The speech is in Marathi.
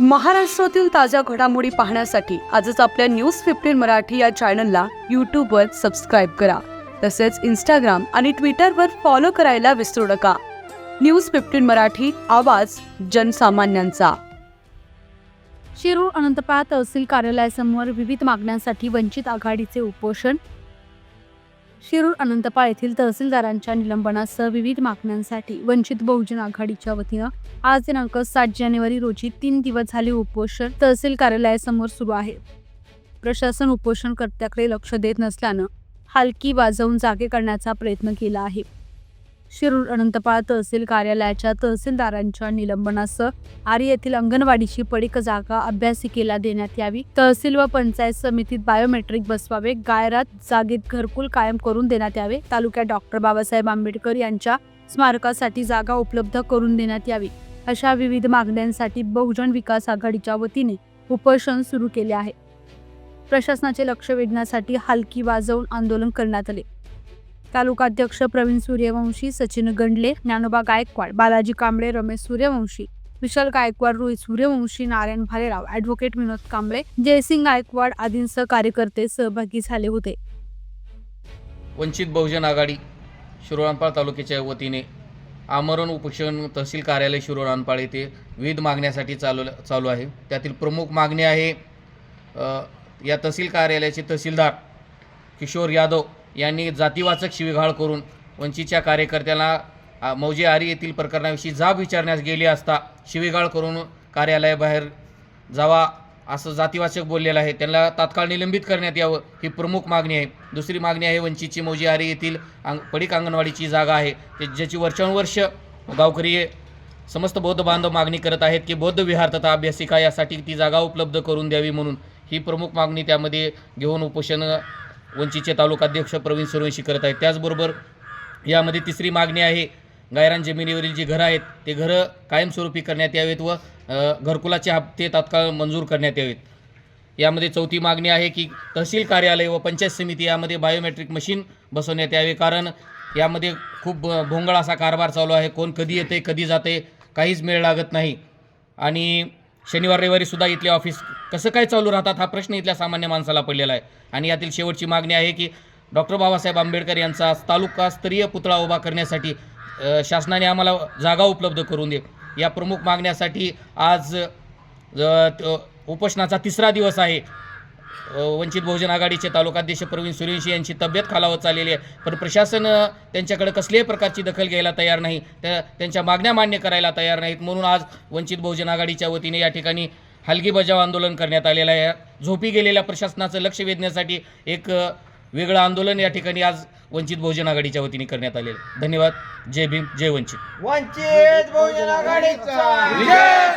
महाराष्ट्रातील ताज्या घडामोडी पाहण्यासाठी आजच आपल्या न्यूज फिफ्टीन मराठी या चॅनलला यूट्यूबवर सबस्क्राईब करा. तसेच इंस्टाग्राम आणि ट्विटरवर फॉलो करायला विसरू नका. न्यूज फिफ्टीन मराठी आवाज जनसामान्यांचा. शिरूर अनंतपाळ तहसील कार्यालयासमोर विविध मागण्यांसाठी वंचित आघाडीचे उपोषण शिरूर अनंतपाळ येथील तहसीलदारांच्या निलंबनासह विविध मागण्यांसाठी वंचित बहुजन आघाडीच्या वतीनं आज दिनांक सात जानेवारी रोजी तीन दिवस झाले उपोषण तहसील कार्यालयासमोर सुरू आहे. प्रशासन उपोषणकर्त्याकडे लक्ष देत नसल्यानं हलकी वाजवून जागे करण्याचा प्रयत्न केला आहे. शिरूर अनंतपाळ तहसील कार्यालयाच्या तहसीलदारांच्या निलंबनासह आरी येथील अंगणवाडीची पडीक जागा अभ्यासिकेला देण्यात यावी. तहसील व पंचायत समितीत बायोमेट्रिक बसवावे. गायरात जागेत घरकुल कायम करून देण्यात यावे. तालुक्यात डॉक्टर बाबासाहेब आंबेडकर यांच्या स्मारकासाठी जागा उपलब्ध करून देण्यात यावी. अशा विविध मागण्यांसाठी बहुजन विकास आघाडीच्या वतीने उपोषण सुरू केले आहे. प्रशासनाचे लक्ष वेधण्यासाठी हलकी वाजवून आंदोलन करण्यात आले. तालुकाध्यक्ष प्रवीण सूर्यवंशी सचिन गंडले ज्ञानोबा गायकवाड बालाजी कांबळे रमेश सूर्यवंशी विशाल गायकवाड रोहित सूर्यवंशी नारायण भालेराव ॲडव्होकेट विनोद कांबळे जयसिंग गायकवाड आदींसह कार्यकर्ते सहभागी झाले होते. वंचित बहुजन आघाडी शिरोळांपाळ तालुक्याच्या वतीने आमरण उपोषण तहसील कार्यालय शिरोळांपाळ येथे विविध मागण्यासाठी चालू चालू आहे. त्यातील प्रमुख मागणी आहे या तहसील कार्यालयाचे तहसीलदार किशोर यादव यांनी जातीवाचक शिवीगाळ करून वंचितच्या कार्यकर्त्याला मौजे आरी येथील प्रकरणाविषयी जाब विचारण्यास गेली असता शिवीगाळ करून कार्यालयाबाहेर जावा असं जातीवाचक बोललेलं आहे. त्यांना तात्काळ निलंबित करण्यात यावं ही प्रमुख मागणी आहे. दुसरी मागणी आहे वंचितची मौजी आरी येथील अंग पडीक अंगणवाडीची जागा आहे. ते ज्याची वर्षानुवर्ष गावकरी समस्त बौद्ध बांधव मागणी करत आहेत की बौद्ध विहार तथा अभ्यासिका यासाठी ती जागा उपलब्ध करून द्यावी म्हणून. ही प्रमुख मागणी त्यामध्ये घेऊन उपोषण वंचितचे तालुकाध्यक्ष प्रवीण सूर्यवंशी करत आहेत. त्याचबरोबर यामध्ये तिसरी मागणी आहे गायरान जमिनीवरील जी घरं आहेत ते घरं कायमस्वरूपी करण्यात यावेत व घरकुलाचे हप्ते तात्काळ मंजूर करण्यात यावेत. यामध्ये चौथी मागणी आहे की तहसील कार्यालय व पंचायत समिती यामध्ये बायोमेट्रिक मशीन बसवण्यात यावे कारण यामध्ये खूप भोंगळ असा कारभार चालू आहे. कोण कधी येते कधी जाते काहीच मेळ लागत नाही. आणि शनिवार रविवारीसुद्धा इथले ऑफिस कसं काय चालू राहतात हा प्रश्न इथल्या सामान्य माणसाला पडलेला आहे. आणि यातील शेवटची मागणी आहे की डॉक्टर बाबासाहेब आंबेडकर यांचा तालुकास्तरीय पुतळा उभा करण्यासाठी शासनाने आम्हाला जागा उपलब्ध करून दे. या प्रमुख मागण्यासाठी आज उपोषणाचा तिसरा दिवस आहे. वंचित बहुजन आघाडीचे तालुकाध्यक्ष प्रवीण सूर्यवंशी यांची तब्येत खालावत चाललेली आहे. पण प्रशासन त्यांच्याकडे कसल्याही प्रकारची दखल घ्यायला तयार नाही. त्या त्यांच्या मागण्या मान्य करायला तयार नाहीत. म्हणून आज वंचित बहुजन आघाडीच्या वतीने या ठिकाणी हलगी बजाव आंदोलन करण्यात आलेलं आहे. झोपी गेलेल्या प्रशासनाचं लक्ष वेधण्यासाठी एक वेगळं आंदोलन या ठिकाणी आज वंचित बहुजन आघाडीच्या वतीने करण्यात आलेलं आहे. धन्यवाद. जय भीम जय वंचित. वंचित बहुजन आघाडीचा. विजय!